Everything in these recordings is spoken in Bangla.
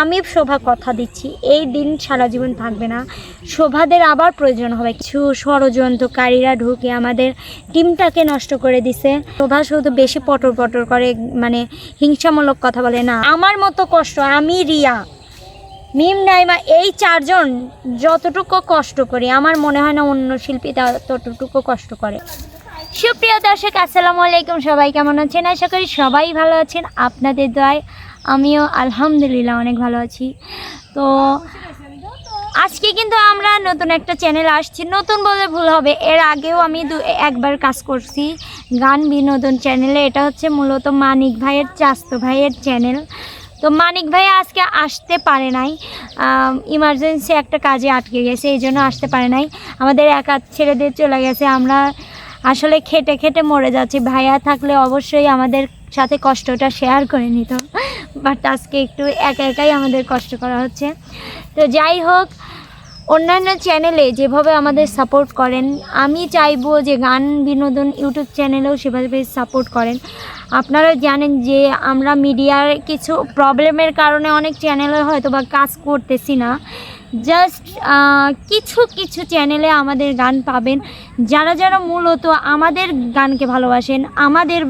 আমি শোভা কথা দিচ্ছি। এই দিন সারা জীবন থাকবে না। শোভাদের আবার প্রয়োজন হবে। কিছু ষড়যন্ত্রকারীরা ঢুকে আমাদের টিমটাকে নষ্ট করে দিছে। শোভা শুধু বেশি পটর পটর করে মানে হিংসামূলক কথা বলে না। আমার মতো কষ্ট, আমি রিয়া। মিম, নাইমা, এই চারজন যতটুকু কষ্ট করি, আমার মনে হয় না অন্য শিল্পী ততটুকু কষ্ট করে। সুপ্রিয় দর্শক, আসসালামু আলাইকুম। সবাই কেমন আছেন? আশা করি সবাই ভালো আছেন। আপনাদের দয় আমিও আলহামদুলিল্লাহ অনেক ভালো আছি। তো আজকে কিন্তু আমরা নতুন একটা চ্যানেল আসছি। নতুন বলে ভুল হবে, এর আগেও আমি দু, একবার কাজ করছি গান বিনোদন চ্যানেলে এটা হচ্ছে মূলত মানিক ভাইয়ের, চাস্তো ভাইয়ের চ্যানেল তো মানিক ভাই আজকে আসতে পারে নাই। ইমার্জেন্সি একটা কাজে আটকে গেছে, এই জন্য আসতে পারে নাই। আমাদের একা ছেড়ে দিয়ে চলে গেছে। আমরা আসলে খেটে খেটে মরে যাচ্ছি। ভাইয়া থাকলে অবশ্যই আমাদের সাথে কষ্টটা শেয়ার করে নিত। বাট আজকে একটু একা একাই আমাদের কষ্ট করা হচ্ছে। তো যাই হোক, অন্যান্য চ্যানেলে যেভাবে আমাদের সাপোর্ট করেন, আমি চাইব যে গান বিনোদন ইউটিউব চ্যানেলেও সেভাবে সাপোর্ট করেন। আপনারা জানেন যে আমরা মিডিয়ার কিছু প্রবলেমের কারণে অনেক চ্যানেলে হয়তো বা কাজ করতেছি না। জাস্ট কিছু কিছু চ্যানেলে আমাদের গান পাবেন। যারা যারা মূলত আমাদের গানকে ভালোবাসেন, আমাদের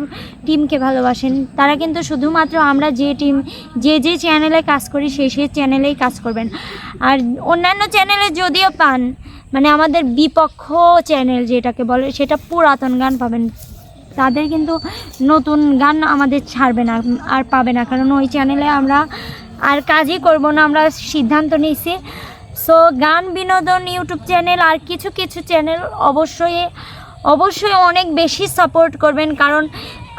টিমকে ভালোবাসেন, তারা কিন্তু শুধুমাত্র আমরা যে টিম যে যে চ্যানেলে কাজ করি সেই সেই চ্যানেলেই কাজ করবেন। আর অন্যান্য চ্যানেলে যদিও পান মানে আমাদের বিপক্ষ চ্যানেল যেটাকে বলে, সেটা পুরাতন গান পাবেন। তাদের কিন্তু নতুন গান আমাদের ছাড়বে না, আর পাবে না। কারণ ওই চ্যানেলে আমরা আর কাজই করব না, আমরা সিদ্ধান্ত নিয়েছি। সো গান বিনোদন ইউটিউব চ্যানেল আর কিছু কিছু চ্যানেল অবশ্যই অবশ্যই অনেক বেশি সাপোর্ট করবেন। কারণ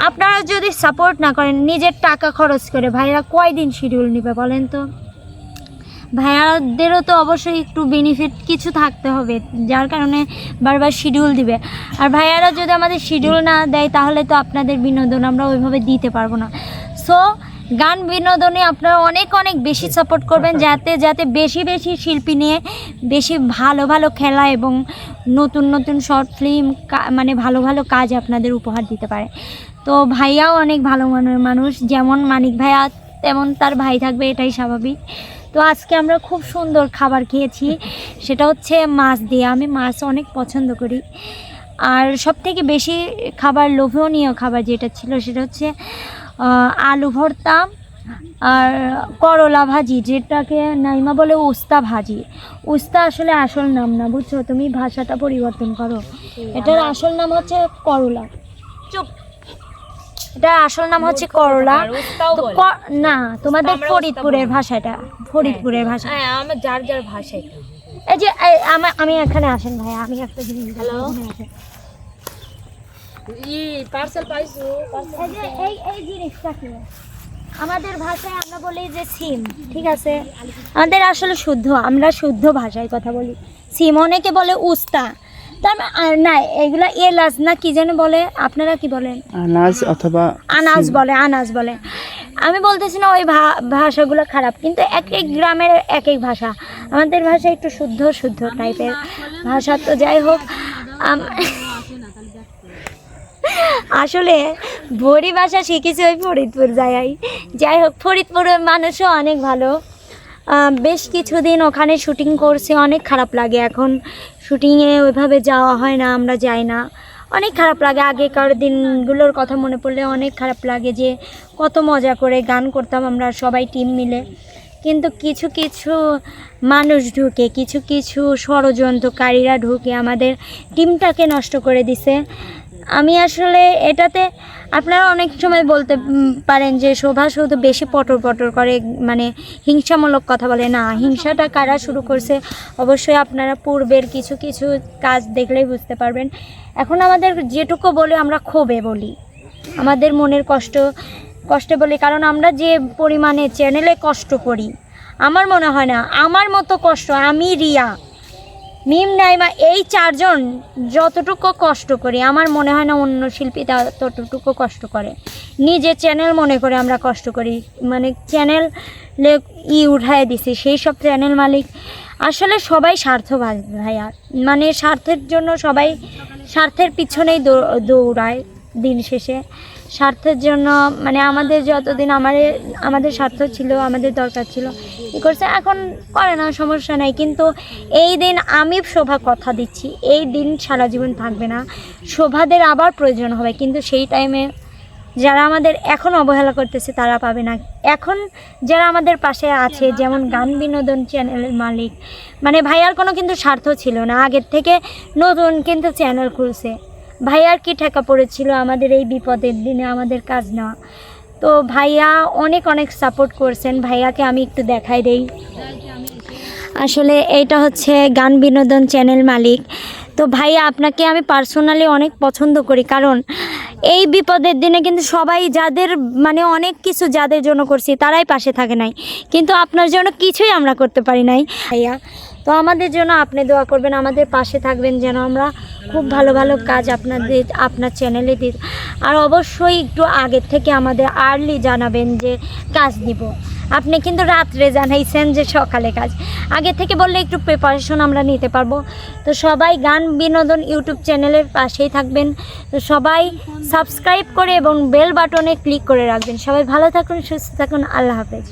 আপনারা যদি সাপোর্ট না করেন, নিজের টাকা খরচ করে ভাইরা কয়দিন শিডিউল নেবে বলেন তো? ভাইয়াদেরও তো অবশ্যই একটু বেনিফিট কিছু থাকতে হবে, যার কারণে বারবার শিডিউল দিবে। আর ভাইয়ারা যদি আমাদের শিডিউল না দেয়, তাহলে তো আপনাদের বিনোদন আমরা ওইভাবে দিতে পারব না। সো গান বিনোদনে আপনারা অনেক অনেক বেশি সাপোর্ট করবেন যাতে যাতে বেশি বেশি শিল্পী নিয়ে বেশি ভালো ভালো খেলা এবং নতুন নতুন শর্ট ফিল্ম মানে ভালো ভালো কাজ আপনাদের উপহার দিতে পারে। তো ভাইয়াও অনেক ভালো মনের মানুষ যেমন মানিক ভাইয়া তেমন তার ভাই থাকবে এটাই স্বাভাবিক। তো আজকে আমরা খুব সুন্দর খাবার খেয়েছি সেটা হচ্ছে মাছ দিয়ে। আমি মাছ অনেক পছন্দ করি। আর সব থেকে বেশি খাবার লোভনীয় খাবার যেটা ছিল সেটা হচ্ছে আলু ভর্তা আর করলা ভাজি যেটাকে নাইমা বলে উস্তা ভাজি। উস্তা আসলে আসল নাম না বুঝছ? তুমি ভাষাটা পরিবর্তন করো। এটার আসল নাম হচ্ছে করলা। চুপ। এটার আসল নাম হচ্ছে করলা। না তোমাদের ফরিদপুরের ভাষাটা ফরিদপুরের ভাষা। হ্যাঁ আমার যার যার ভাষায়। এই যে আমি এখানে আসেন ভাই আমি একটা জিনিস হ্যালো? ই পার্সেল পাইছো? এই যে এই এই জিনিসটা আমাদের ভাষায় আমরা বলি যে সিম ঠিক আছে? আমাদের আসলে শুদ্ধ আমরা শুদ্ধ ভাষায় কথা বলি। সিম অনেকে বলে উস্তা। তার না এগুলা এলাচ না কি যেন বলে? আপনারা কি বলেন? আনাজ অথবা আনাজ বলে আনাজ বলে। আমি বলতেছি না ওই ভা- ভাষাগুলো খারাপ কিন্তু এক এক গ্রামের এক এক ভাষা। আমাদের ভাষা একটু শুদ্ধ শুদ্ধ টাইপের ভাষা তো যাই হোক আম- আসলে ভরি ভাষা শিখেছি ওই ফরিদপুর যাই যাই হোক, ফরিদপুরের মানুষও অনেক ভালো। বেশ কিছুদিন ওখানে শুটিং করছে, অনেক খারাপ লাগে এখন। শুটিংয়ে ওইভাবে যাওয়া হয় না, আমরা যাই না। অনেক খারাপ লাগে, আগেকার দিনগুলোর কথা মনে পড়লে অনেক খারাপ লাগে যে কত মজা করে গান করতাম আমরা সবাই টিম মিলে। কিন্তু কিছু কিছু মানুষ ঢুকে, কিছু কিছু ষড়যন্ত্রকারীরা ঢুকে আমাদের টিমটাকে নষ্ট করে দিছে। আমি আসলে এটাতে আপনারা অনেক সময় বলতে পারেন যে শোভা শুধু বেশি পটর পটর করে মানে হিংসামূলক কথা বলে। না, হিংসাটা কারা শুরু করছে? অবশ্যই আপনারা পূর্বের কিছু কিছু কাজ দেখলেই বুঝতে পারবেন। এখন আমাদের যেটুকু বলে আমরা ক্ষোভে বলি। আমাদের মনের কষ্ট, কষ্টে বলি, কারণ আমরা যে পরিমাণে চ্যানেলে কষ্ট করি, আমার মনে হয় না, আমার মতো কষ্ট, আমি রিয়া। মিম নাইমা, এই চারজন যতটুকু কষ্ট করি, আমার মনে হয় না অন্য শিল্পী ততটুকু কষ্ট করে। নিজে চ্যানেল মনে করে আমরা কষ্ট করি। মানে চ্যানেল ই উঠায় দিছি, সেই সব চ্যানেল মালিক। আসলে সবাই স্বার্থ ভাই- ভাইয়া। মানে স্বার্থের জন্য সবাই স্বার্থের পিছনেই দৌড়ায়। দিন শেষে। স্বার্থের জন্য মানে আমাদের যতদিন আমার, আমাদের স্বার্থ ছিল, আমাদের দরকার ছিল, ই করছে, এখন করে না, সমস্যা নাই। কিন্তু এই দিন আমি শোভা কথা দিচ্ছি, এই দিন সারা জীবন থাকবে না। শোভাদের আবার প্রয়োজন হবে, কিন্তু সেই টাইমে যারা আমাদের এখন অবহেলা করতেছে, তারা পাবে না। এখন যারা আমাদের পাশে আছে, যেমন গান বিনোদন চ্যানেলের মালিক মানে ভাইয়ার কোনো কিন্তু স্বার্থ ছিল না, আগের থেকে নতুন কিন্তু চ্যানেল খুলছে। ভাইয়ার কি ঠেকা পড়েছিল আমাদের এই বিপদের দিনে আমাদের কাজ নেওয়া তো ভাইয়া অনেক অনেক সাপোর্ট করছেন। ভাইয়াকে আমি একটু দেখাই দেই। আসলে এইটা হচ্ছে গান বিনোদন চ্যানেল মালিক। তো ভাইয়া, আপনাকে আমি পার্সোনালি অনেক পছন্দ করি। কারণ এই বিপদের দিনে কিন্তু সবাই যাদের মানে অনেক কিছু যাদের জন্য করছি, তারাই পাশে থাকে নাই। কিন্তু আপনার জন্য কিছুই আমরা করতে পারি নাই। ভাইয়া তো আমাদের জন্য আপনি দোয়া করবেন, আমাদের পাশে থাকবেন যেন আমরা খুব ভালো ভালো কাজ আপনাদের, আপনার চ্যানেলে দিই। আর অবশ্যই একটু আগের থেকে আমাদের আর্লি জানাবেন যে কাজ দিব। আপনি কিন্তু রাত্রে জানাইছেন যে সকালে কাজ। আগে থেকে বললে একটু প্রিপারেশন আমরা নিতে পারব। তো সবাই গান বিনোদন ইউটিউব চ্যানেলের পাশেই থাকবেন। তো সবাই সাবস্ক্রাইব করে এবং বেল বাটনে ক্লিক করে রাখবেন। সবাই ভালো থাকুন, সুস্থ থাকুন। আল্লাহ হাফেজ।